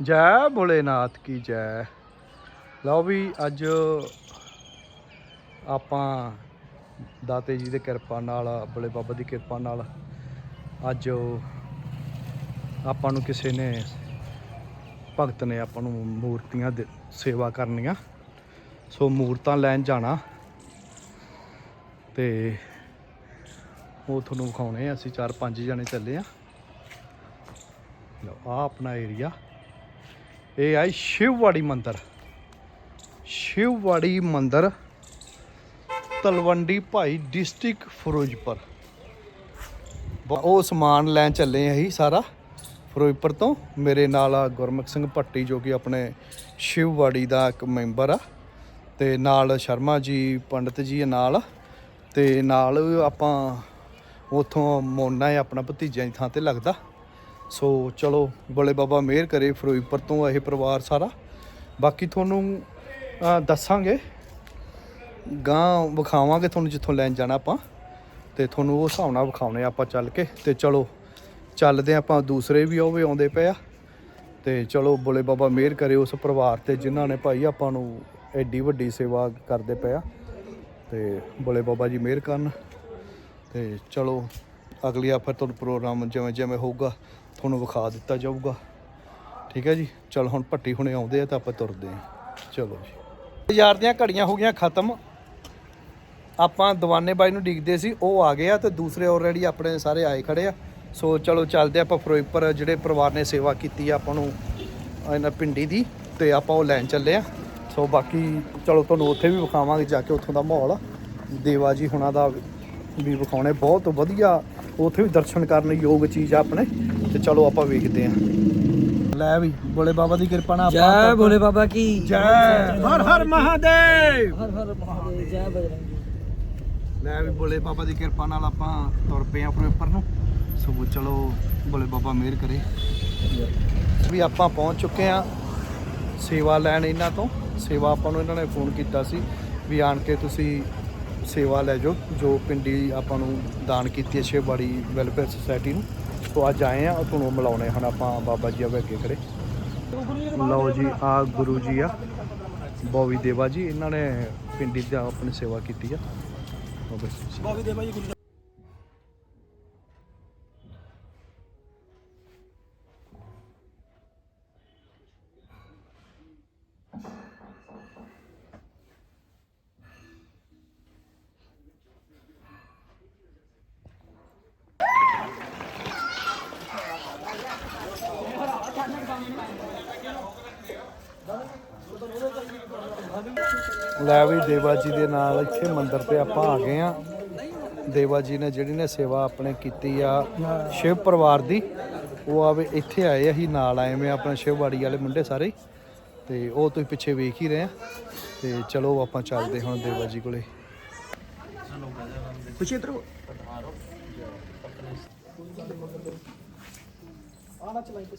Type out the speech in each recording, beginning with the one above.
ਜੈ ਭੋਲੇਨਾਥ ਕੀ ਜੈ। ਲਓ ਵੀ ਅੱਜ ਆਪਾਂ ਦਾਤੇ ਜੀ ਦੀ ਕਿਰਪਾ ਨਾਲ ਬੜੇ ਬਾਬਾ ਦੀ ਕਿਰਪਾ ਨਾਲ ਅੱਜ ਆਪਾਂ ਨੂੰ ਕਿਸੇ ਨੇ ਭਗਤ ਨੇ ਆਪਾਂ ਨੂੰ ਮੂਰਤੀਆਂ ਦੇ ਸੇਵਾ ਕਰਨੀਆਂ। ਸੋ ਮੂਰਤਾਂ ਲੈਣ ਜਾਣਾ ਤੇ ਉਹ ਤੁਹਾਨੂੰ ਵਿਖਾਉਣੇ ਅਸੀਂ ਚਾਰ ਪੰਜ ਜਣੇ ਚੱਲੇ ਆ। ਲਓ ਆ ਆਪਣਾ ਏਰੀਆ ਇਹ ਹੈ ਸ਼ਿਵਵਾੜੀ ਮੰਦਿਰ। ਸ਼ਿਵਵਾੜੀ ਮੰਦਿਰ ਤਲਵੰਡੀ ਭਾਈ ਡਿਸਟ੍ਰਿਕਟ ਫਿਰੋਜ਼ਪੁਰ। ਉਹ ਸਮਾਨ ਲੈਣ ਚੱਲੇ ਅਸੀਂ ਸਾਰਾ ਫਿਰੋਜ਼ਪੁਰ ਤੋਂ। ਮੇਰੇ ਨਾਲ ਆ ਗੁਰਮੁਖ ਸਿੰਘ ਭੱਟੀ ਜੋ ਕਿ ਆਪਣੇ ਸ਼ਿਵਵਾੜੀ ਦਾ ਇੱਕ ਮੈਂਬਰ ਆ। ਤੇ ਨਾਲ ਸ਼ਰਮਾ ਜੀ, ਪੰਡਤ ਜੀ ਆ ਨਾਲ। ਤੇ ਨਾਲ ਆਪਾਂ ਉਥੋਂ ਮੋਨਾ ਹੈ ਆਪਣਾ ਭਤੀਜਾ ਦੀ ਥਾਂ ਤੇ ਲੱਗਦਾ। ਸੋ ਚਲੋ, ਬੋਲੇ ਬਾਬਾ ਮਿਹਰ ਕਰੇ ਫਿਰੋਜ਼ਪੁਰ ਤੋਂ ਇਹ ਪਰਿਵਾਰ ਸਾਰਾ। ਬਾਕੀ ਤੁਹਾਨੂੰ ਦੱਸਾਂਗੇ। ਗਾਂ ਵਿਖਾਵਾਂਗੇ ਤੁਹਾਨੂੰ ਜਿੱਥੋਂ ਲੈਣ ਜਾਣਾ ਆਪਾਂ। ਤੇ ਤੁਹਾਨੂੰ ਉਹ ਹਿਸਾਬ ਨਾਲ ਵਿਖਾਉਣੇ ਆਪਾਂ ਚੱਲ ਕੇ। ਤੇ ਚਲੋ, ਚੱਲਦੇ ਹਾਂ ਆਪਾਂ ਦੂਸਰੇ ਵੀ ਉਹ ਵੀ ਆਉਂਦੇ ਪਏ ਆ। ਤੇ ਚਲੋ, ਬੋਲੇ ਬਾਬਾ ਮਿਹਰ ਕਰੇ ਉਸ ਪਰਿਵਾਰ ਤੇ ਜਿਨ੍ਹਾਂ ਨੇ ਭਾਈ ਆਪਾਂ ਨੂੰ ਐਡੀ ਵੱਡੀ ਸੇਵਾ ਕਰਦੇ ਪਏ ਆ। ਤੇ ਬੋਲੇ ਬਾਬਾ ਜੀ ਮਿਹਰ ਕਰਨ। ਤੇ ਚਲੋ, ਅਗਲੀ ਆ ਫਿਰ ਤੁਹਾਨੂੰ ਪ੍ਰੋਗਰਾਮ ਜਿਵੇਂ ਜਿਵੇਂ ਹੋਊਗਾ ਤੁਹਾਨੂੰ ਵਿਖਾ ਦਿੱਤਾ ਜਾਊਗਾ। ਠੀਕ ਹੈ ਜੀ? ਚਲ ਹੁਣ ਭੱਟੀ ਹੁਣੇ ਆਉਂਦੇ ਆ ਤਾਂ ਆਪਾਂ ਤੁਰਦੇ ਆ। ਚਲੋ ਜੀ। ਯਾਰ ਦੀਆਂ ਘੜੀਆਂ ਹੋ ਗਈਆਂ ਖਤਮ। ਆਪਾਂ ਦੀਵਾਨੇ ਬਾਈ ਨੂੰ ਡਿੱਗਦੇ ਸੀ, ਉਹ ਆ ਗਏ ਆ ਤੇ ਦੂਸਰੇ ਆਲਰੇਡੀ ਆਪਣੇ ਸਾਰੇ ਆਏ ਖੜੇ ਆ। ਸੋ ਚਲੋ ਚੱਲਦੇ ਆਪਾਂ ਫਿਰੋਜ਼ਪੁਰ, ਜਿਹੜੇ ਪਰਿਵਾਰ ਨੇ ਸੇਵਾ ਕੀਤੀ ਆ ਆਪਾਂ ਨੂੰ ਇਹਨਾਂ ਪਿੰਡੀ ਦੀ, ਤੇ ਆਪਾਂ ਉਹ ਲੈਣ ਚੱਲੇ ਆ। ਸੋ ਬਾਕੀ ਚਲੋ ਤੁਹਾਨੂੰ ਉੱਥੇ ਵੀ ਵਿਖਾਵਾਂਗੇ, ਜਾ ਕੇ ਉੱਥੋਂ ਦਾ ਮਾਹੌਲ। ਦੇਵਾ ਜੀ ਹੁਣਾਂ ਦਾ ਵੀ ਵਿਖਾਉਣੇ, ਬਹੁਤ ਵਧੀਆ। ਉੱਥੇ ਵੀ ਦਰਸ਼ਨ ਕਰਨ ਯੋਗ ਚੀਜ਼ ਆ ਆਪਣੇ। ਤੇ ਚਲੋ ਆਪਾਂ ਵੇਖਦੇ ਆ ਲੈ ਵੀ ਬੋਲੇ ਬਾਬਾ ਦੀ ਕਿਰਪਾ ਨਾਲ ਜੈ ਭੋਲੇ ਬਾਬਾ ਕੀ। ਜੈ। ਹਰ ਹਰ ਮਹਾਦੇਵ। ਹਰ ਹਰ ਮਹਾਦੇਵ ਜੈ ਬਜਰੰਗੀ। ਲੈ ਵੀ ਬੋਲੇ ਬਾਬਾ ਦੀ ਕਿਰਪਾ ਨਾਲ ਆਪਾਂ ਤੁਰ ਪਏ ਆ ਆਪਣੇ ਉੱਪਰ ਨੂੰ। ਸੋ ਚਲੋ ਬੋਲੇ ਬਾਬਾ ਮਿਹਰ ਕਰੇ। ਵੀ ਆਪਾਂ ਪਹੁੰਚ ਚੁੱਕੇ ਆ ਸੇਵਾ ਲੈਣ ਇਹਨਾਂ ਤੋਂ। ਸੇਵਾ ਆਪਾਂ ਨੂੰ ਇਹਨਾਂ ਨੇ ਫੋਨ ਕੀਤਾ ਸੀ ਵੀ ਆਣ ਕੇ ਤੁਸੀਂ ਸੇਵਾ ਲੈ ਜਾਓ ਜੋ ਪਿੰਡੀ ਆਪਾਂ ਨੂੰ ਦਾਨ ਕੀਤੀ ਹੈ ਸ਼ਿਵਬਾੜੀ ਵੈਲਫੇਅਰ ਸੁਸਾਇਟੀ ਨੂੰ। ਸੋ ਅੱਜ ਆਏ ਆ ਤੁਹਾਨੂੰ ਮਿਲਾਉਣੇ ਹੁਣ ਆਪਾਂ, ਬਾਬਾ ਜੀ ਆਵੇ ਅੱਗੇ ਖੜੇ। ਲਓ ਜੀ, ਆ ਗੁਰੂ ਜੀ ਆ, ਬੋਵੀ ਦੇਵਾ ਜੀ, ਇਹਨਾਂ ਨੇ ਪਿੰਡੀ ਦਾ ਆਪਣੀ ਸੇਵਾ ਕੀਤੀ ਆ। ਉਹ ਦੇਵਾ ਜੀ। ਲੈ ਵੀ ਦੇਵਾ ਜੀ ਦੇ ਨਾਲ ਇੱਥੇ ਮੰਦਿਰ ਤੇ ਆਪਾਂ ਆ ਗਏ ਆ ਦੇਵਾ ਜੀ ਨੇ ਜਿਹੜੀ ਨੇ ਸੇਵਾ ਆਪਣੇ ਕੀਤੀ ਆ ਸ਼ਿਵ ਪਰਿਵਾਰ ਦੀ ਉਹ ਆਵੇ ਇੱਥੇ ਆਏ ਆ ਹੀ ਨਾਲ ਆਏ ਮੈਂ ਆਪਣੇ ਸ਼ਿਵਵਾੜੀ ਵਾਲੇ ਮੁੰਡੇ ਸਾਰੇ। ਤੇ ਉਹ ਤੁਸੀਂ ਪਿੱਛੇ ਵੇਖ ਹੀ ਰਹੇ ਆ। ਤੇ ਚਲੋ ਆਪਾਂ ਚੱਲਦੇ ਹੁਣ ਦੇਵਾ ਜੀ ਕੋਲੇ। ਕੁਛ ਇਧਰ ਆਣਾ ਚਲਾਈ ਕੁਛ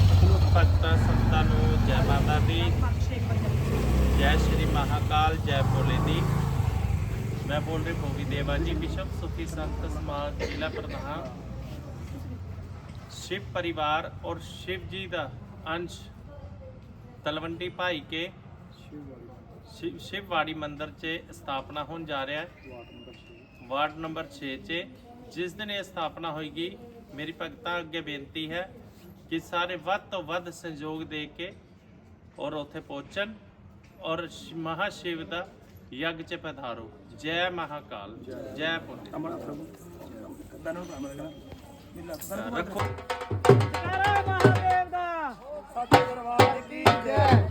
ਭਗਤਾਂ ਸੰਤਾਂ ਨੂੰ ਜੈ ਮਾਤਾ ਦੀ ਜੈ ਸ਼੍ਰੀ ਮਹਾਕਾਲ ਜੈ ਭੋਲੇ ਦੀ ਮੈਂ ਬੋਲ ਰਿਹਾ ਭੋਗੀ ਦੇਵਾ ਜੀ ਵਿਸ਼ਵ ਸੁਖੀ ਸੰਤ ਸਮਾਜ ਜ਼ਿਲ੍ਹਾ ਪ੍ਰਧਾਨ शिव परिवार और शिव जी का अंश तलवंडी भाई के शिव शिववाड़ी मंदिर च स्थापना होने जा रहा है ਵਾਰਡ ਨੰਬਰ 6 'ਚ ਜਿਸ ਦਿਨ ਇਹ ਸਥਾਪਨਾ ਹੋਏਗੀ ਮੇਰੀ ਭਗਤਾਂ ਅੱਗੇ ਬੇਨਤੀ ਹੈ ਕਿ ਸਾਰੇ ਵੱਧ ਤੋਂ ਵੱਧ ਸਹਿਯੋਗ ਦੇ ਕੇ ਔਰ ਉੱਥੇ ਪਹੁੰਚਣ ਔਰ ਸ਼- ਮਹਾਸ਼ਿਵ ਦਾ ਯੱਗ ਚ ਪਧਾਰੋ। ਜੈ ਮਹਾਕਾਲ ਜੈ ਪੁੰਨ। ਅਮਰ ਪ੍ਰਭੂ। ਤੈਨੂੰ ਕੰਮ ਲੱਗਣਾ ਮਿਲਾ ਤੈਨੂੰ ਰੱਖੋ। ਜੈ ਮਹਾਦੇਵ ਦਾ। ਸਤਿ ਦਰਬਾਰ ਕੀ ਜੈ।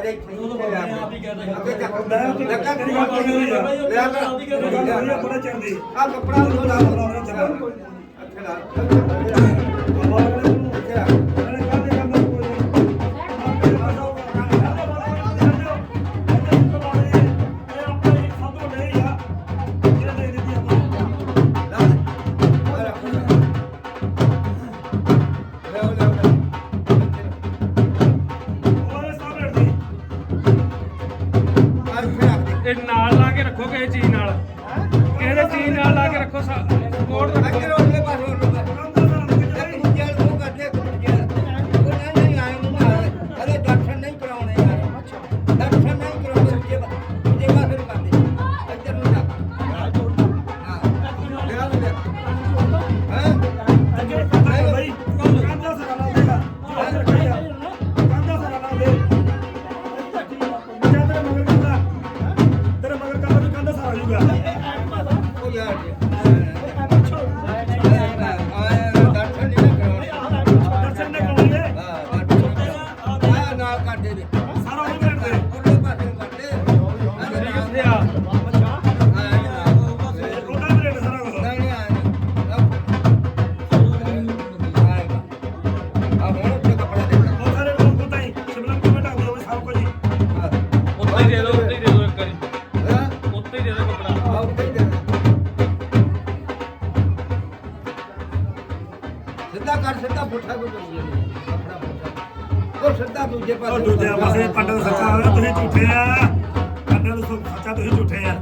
ਦੇ ਉਹਨੂੰ ਮੈਂ ਆਪ ਹੀ ਕਹਿੰਦਾ ਅੱਗੇ ਚੱਕ ਮੈਂ ਉੱਥੇ ਲੱਗਾ ਕਰੀ ਗੱਲ ਕਰ ਰਿਹਾ ਲੈ ਆ ਆਪ ਹੀ ਕਹਿੰਦਾ ਬੜਾ ਚੜਦੀ ਆ ਕੱਪੜਾ ਨੂੰ ਲਾ ਲਾ ਅੱਛਾ ਲਾ। ਰੱਖੋ ਕਿਸੇ ਚੀਜ਼ ਨਾਲ? ਕਿਸੇ ਦੇ ਚੀਜ਼ ਨਾਲ ਲਾ ਕੇ ਰੱਖੋ ਸਪੋਰਟ ਰੱਖੋ? ਅੱਗੇ ਪੁੱਠਾ ਕੋਈ ਉਹ ਸਿੱਧਾ ਦੂਜੇ ਪਾਸੇ ਉਹ ਦੂਜੇ ਪਾਸੇ ਪੰਡਤ ਸੱਚਾ ਆ ਤੁਸੀਂ ਝੂਠੇ ਆ। ਪੰਡਤ ਸੱਚਾ ਤੁਸੀਂ ਝੂਠੇ ਆ।